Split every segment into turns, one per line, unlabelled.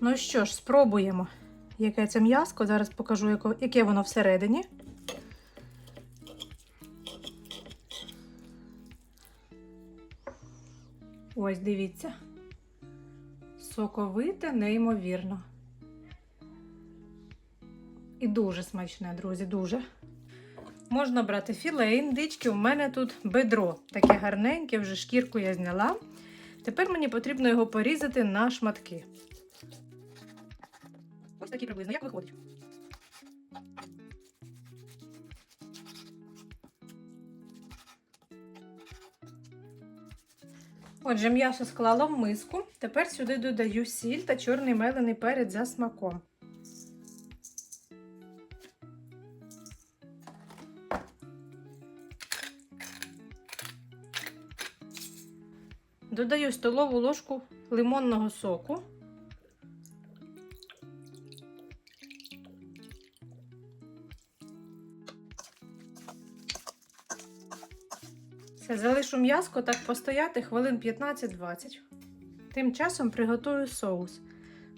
Ну що ж, спробуємо, яке це м'яско. Зараз покажу, яке воно всередині. Ось, дивіться. Соковите, неймовірно. І дуже смачне, друзі, дуже. Можна брати філе, індички. У мене тут бедро. Таке гарненьке, вже шкірку я зняла. Тепер мені потрібно його порізати на шматки. Ось такі приблизно, як виходить. Отже, м'ясо склала в миску. Тепер сюди додаю сіль та чорний мелений перець за смаком. Додаю столову ложку лимонного соку. Залишу м'яско так постояти хвилин 15-20. Тим часом приготую соус.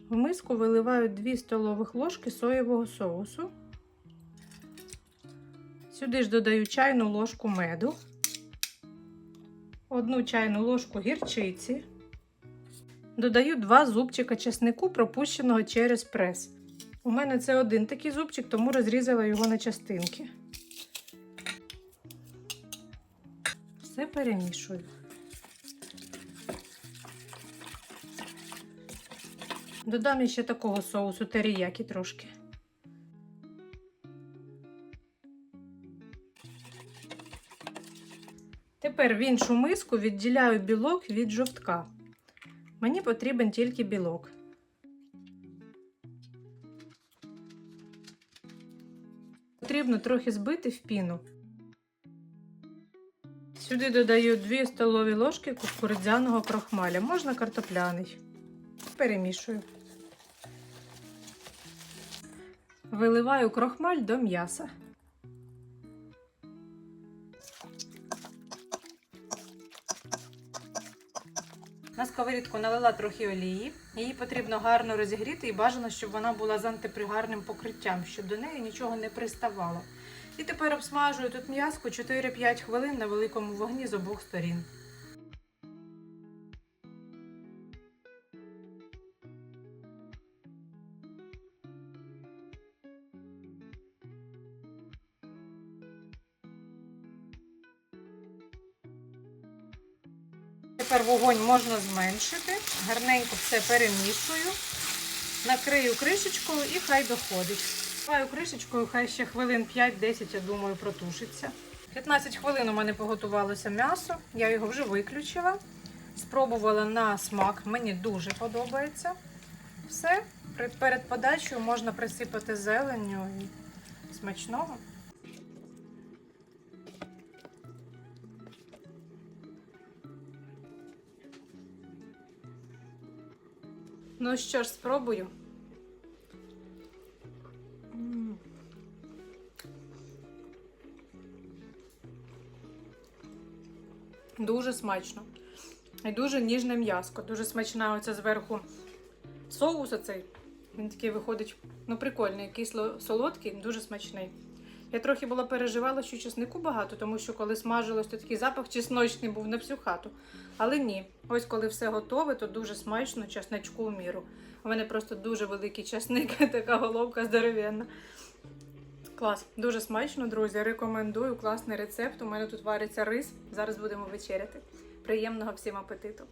В миску виливаю 2 столових ложки соєвого соусу. Сюди ж додаю чайну ложку меду, одну чайну ложку гірчиці. Додаю 2 зубчика чеснику, пропущеного через прес. У мене це один такий зубчик, тому розрізала його на частинки. Все перемішую. Додам ще такого соусу теріякі трошки. Тепер в іншу миску відділяю білок від жовтка. Мені потрібен тільки білок. Потрібно трохи збити в піну. Сюди додаю 2 столові ложки кукурудзяного крохмаля, можна картопляний. Перемішую. Виливаю крохмаль до м'яса. На сковорідку налила трохи олії. Її потрібно гарно розігріти і бажано, щоб вона була з антипригарним покриттям, щоб до неї нічого не приставало. І тепер обсмажую тут м'яско 4-5 хвилин на великому вогні з обох сторін. Тепер вогонь можна зменшити. Гарненько все перемішую. Накрию кришечкою і хай доходить. Накриваю кришечкою, хай ще хвилин 5-10, я думаю, протушиться. 15 хвилин у мене поготувалося м'ясо, я його вже виключила. Спробувала на смак, мені дуже подобається. Все, перед подачею можна присипати зеленню і смачного. Ну що ж, спробую. Дуже смачно. І дуже ніжне м'яско. Дуже смачна оця зверху соус оцей. Він такий виходить, ну, прикольний, кисло солодкий, дуже смачний. Я трохи була переживала, що чеснику багато, тому що коли смажилось, то такий запах чесночний був на всю хату. Але ні, ось коли все готове, то дуже смачно, чесночку в міру. У мене просто дуже великий чесник, така головка здоровенна. Клас, дуже смачно, друзі. Рекомендую класний рецепт. У мене тут вариться рис. Зараз будемо вечеряти. Приємного всім апетиту!